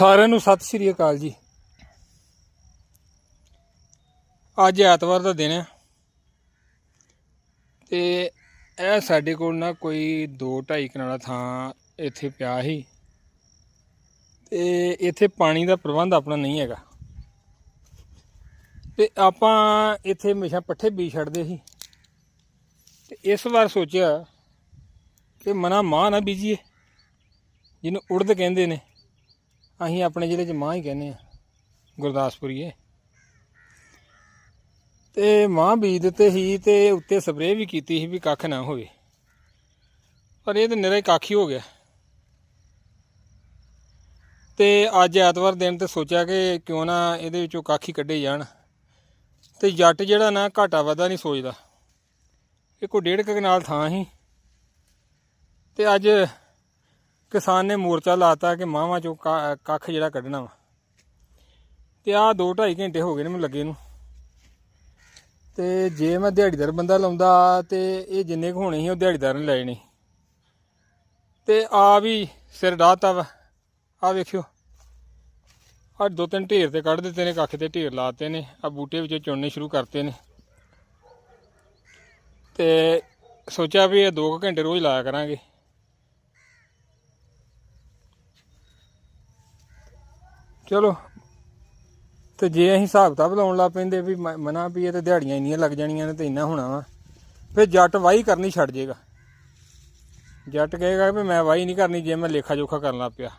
ਸਾਰਿਆਂ ਨੂੰ ਸਤਿ ਸ਼੍ਰੀ ਅਕਾਲ ਜੀ। ਅੱਜ ਐਤਵਾਰ ਦਾ ਦਿਨ ਹੈ ਤੇ ਇਹ ਸਾਡੇ ਕੋਲ ਨਾ ਕੋਈ 2.5 ਕਨਾਲਾ ਥਾਂ ਇੱਥੇ ਪਿਆ ਸੀ। ਤੇ ਇੱਥੇ ਪਾਣੀ ਦਾ ਪ੍ਰਬੰਧ ਆਪਣਾ ਨਹੀਂ ਹੈਗਾ। ਤੇ ਆਪਾਂ ਇੱਥੇ ਹਮੇਸ਼ਾ ਪੱਠੇ ਬੀਜ ਛੱਡਦੇ ਸੀ। ਤੇ ਇਸ ਵਾਰ ਸੋਚਿਆ ਕਿ ਮਨਾ ਮਾਂ ਨਾ ਬੀਜੀਏ, ਜਿਹਨੂੰ ਉੜਦ ਕਹਿੰਦੇ ਨੇ। ਅਸੀਂ ਆਪਣੇ ਜ਼ਿਲ੍ਹੇ 'ਚ ਮਾਂ ਹੀ ਕਹਿੰਦੇ ਆ, ਗੁਰਦਾਸਪੁਰੀਏ। ਤੇ ਮਾਂ ਬੀਜ ਦਿੱਤੇ ਸੀ ਤੇ ਉੱਤੇ ਸਪਰੇਅ ਵੀ ਕੀਤੀ ਸੀ ਵੀ ਕੱਖ ਨਾ ਹੋਵੇ। ਪਰ ਇਹ ਤਾਂ ਨਿਰਾ ਹੀ ਕੱਖ ਹੀ ਹੋ ਗਿਆ। ਤੇ ਅੱਜ ਐਤਵਾਰ ਦਿਨ ਤੇ ਸੋਚਿਆ ਕਿ ਕਿਉਂ ਨਾ ਇਹਦੇ ਵਿੱਚੋਂ ਕੱਖ ਹੀ ਕੱਢੇ ਜਾਣ। ਤੇ ਜੱਟ ਜਿਹੜਾ ਨਾ ਘਾਟਾ ਵਾਧਾ ਨਹੀਂ ਸੋਚਦਾ। ਇਹ ਕੋਈ ਡੇਢ ਕੁ ਕਨਾਲ ਥਾਂ ਸੀ। ਤੇ ਅੱਜ ਕਿਸਾਨ ਨੇ ਮੋਰਚਾ ਲਾਤਾ ਕਿ ਮਾਵਾਂ ਚੋਂ ਕੱਖ ਜਿਹੜਾ ਕੱਢਣਾ ਵਾ। ਤੇ ਆਹ 2.5 ਘੰਟੇ ਹੋ ਗਏ ਨੇ ਮੈਨੂੰ ਲੱਗੇ ਨੂੰ। ਤੇ ਜੇ ਮੈਂ ਦਿਹਾੜੀਦਾਰ ਬੰਦਾ ਲਾਉਂਦਾ ਤੇ ਇਹ ਜਿੰਨੇ ਕੁ ਹੋਣੇ ਸੀ ਉਹ ਦਿਹਾੜੀਦਾਰ ਨੇ ਲਏ ਨਹੀਂ ਤੇ ਆ ਵੀ ਸਿਰ ਡਾਹਤਾ ਵਾ। ਆ ਵੇਖਿਓ। ਆ ਦੋ ਤਿੰਨ ਢੇਰ ਤੇ ਕੱਢ ਦਿੱਤੇ ਨੇ, ਕੱਖ ਤੇ ਢੇਰ ਲਾਤੇ ਨੇ। ਆ ਬੂਟੇ ਵਿੱਚੋਂ ਚੁਣਨੇ ਸ਼ੁਰੂ ਕਰਤੇ ਨੇ। ਤੇ ਸੋਚਿਆ ਵੀ ਇਹ 2 ਘੰਟੇ ਰੋਜ਼ ਲਾਇਆ ਕਰਾਂਗੇ। ਚਲੋ। ਤੇ ਜੇ ਅਸੀਂ ਹਿਸਾਬ ਕਿਤਾਬ ਲਾਉਣ ਲੱਗ ਪੈਂਦੇ ਵੀ ਮ- ਮਨਾ ਵੀ ਇਹ ਤੇ ਦਿਹਾੜੀਆਂ ਇੰਨੀਆਂ ਲੱਗ ਜਾਣੀਆਂ ਨੇ ਤੇ ਇੰਨਾ ਹੋਣਾ ਵਾ, ਫਿਰ ਜੱਟ ਵਾਹੀ ਕਰਨੀ ਛੱਡ ਜੇਗਾ। ਜੱਟ ਕਹੇਗਾ ਵੀ ਮੈਂ ਵਾਹੀ ਨਹੀਂ ਕਰਨੀ ਜੇ ਮੈਂ ਲੇਖਾ ਜੋਖਾ ਕਰਨ ਲੱਗ ਪਿਆ।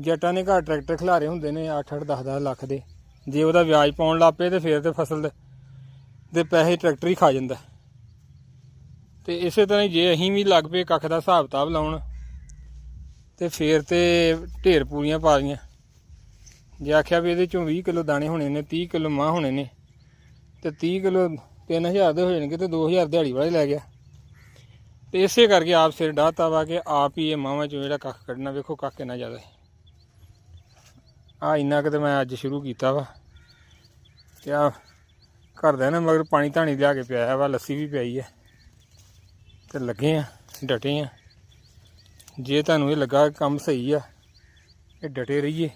ਜੱਟਾਂ ਨੇ ਘਰ ਟਰੈਕਟਰ ਖਿਲਾਰੇ ਹੁੰਦੇ ਨੇ 8-8 10-10 ਲੱਖ ਦੇ। ਜੇ ਉਹਦਾ ਵਿਆਜ ਪਾਉਣ ਲੱਗ ਪਏ ਤੇ ਫਿਰ ਤੇ ਫਸਲ ਦੇ ਪੈਸੇ ਟਰੈਕਟਰ ਹੀ ਖਾ ਜਾਂਦਾ। ਤੇ ਇਸੇ ਤਰ੍ਹਾਂ ਹੀ ਜੇ ਅਸੀਂ ਵੀ ਲੱਗ ਪਏ ਕੱਖ ਦਾ ਹਿਸਾਬ ਕਿਤਾਬ ਲਾਉਣ, ਤੇ ਫਿਰ ਤੇ ਢੇਰ ਪੂਰੀਆਂ ਪਾ ਲੀਆਂ ਜੇ ਆਖਿਆ ਵੀ ਇਹਦੇ ਚੋਂ 20 ਕਿਲੋ ਦਾਣੇ ਹੋਣੇ ਨੇ 30 ਕਿਲੋ ਮਾਂ ਹੋਣੇ ਨੇ, ਤੇ 30 ਕਿਲੋ 3000 ਦੇ ਹੋ ਜਾਣਗੇ ਤੇ 2000 ਦਿਹਾੜੀ ਵਾਲੇ ਲੈ ਗਿਆ। ਤੇ ਇਸੇ ਕਰਕੇ ਆਪ ਸਿਰ ਡਾਹਤਾ ਵਾ ਕਿ ਆਪ ਹੀ ਇਹ ਮਾਵਾਂ ਚੋਂ ਜਿਹੜਾ ਕੱਖ ਕੱਢਣਾ, ਵੇਖੋ ਕੱਖ ਕਿੰਨਾ ਜ਼ਿਆਦਾ ਹੈ। ਆ ਇੰਨਾ ਕਿ ਤੇ ਮੈਂ ਅੱਜ ਸ਼ੁਰੂ ਕੀਤਾ ਵਾ। ਤੇ ਆ ਘਰ ਦਾ ਨਾ ਮਗਰ ਪਾਣੀ ਧਾਣੀ ਲਿਆ ਕੇ ਪਿਆਇਆ ਵਾ, ਲੱਸੀ ਵੀ ਪਿਆਈ ਹੈ ਤੇ ਲੱਗੇ ਆ, ਡਟੇ ਆ। ਜੇ ਤੁਹਾਨੂੰ ਇਹ ਲੱਗਾ ਕੰਮ ਸਹੀ ਆ, ਇਹ ਡਟੇ ਰਹੀਏ।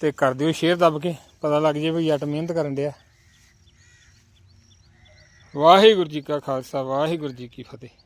ਤੇ ਕਰ ਦਿਓ ਸ਼ੇਅਰ ਦੱਬ ਕੇ, ਪਤਾ ਲੱਗ ਜੇ ਵੀ ਜੱਟ ਮਿਹਨਤ ਕਰਨ ਡਿਆ। ਵਾਹਿਗੁਰੂ ਜੀ ਕਾ ਖਾਲਸਾ, ਵਾਹਿਗੁਰੂ ਜੀ ਕੀ ਫਤਿਹ।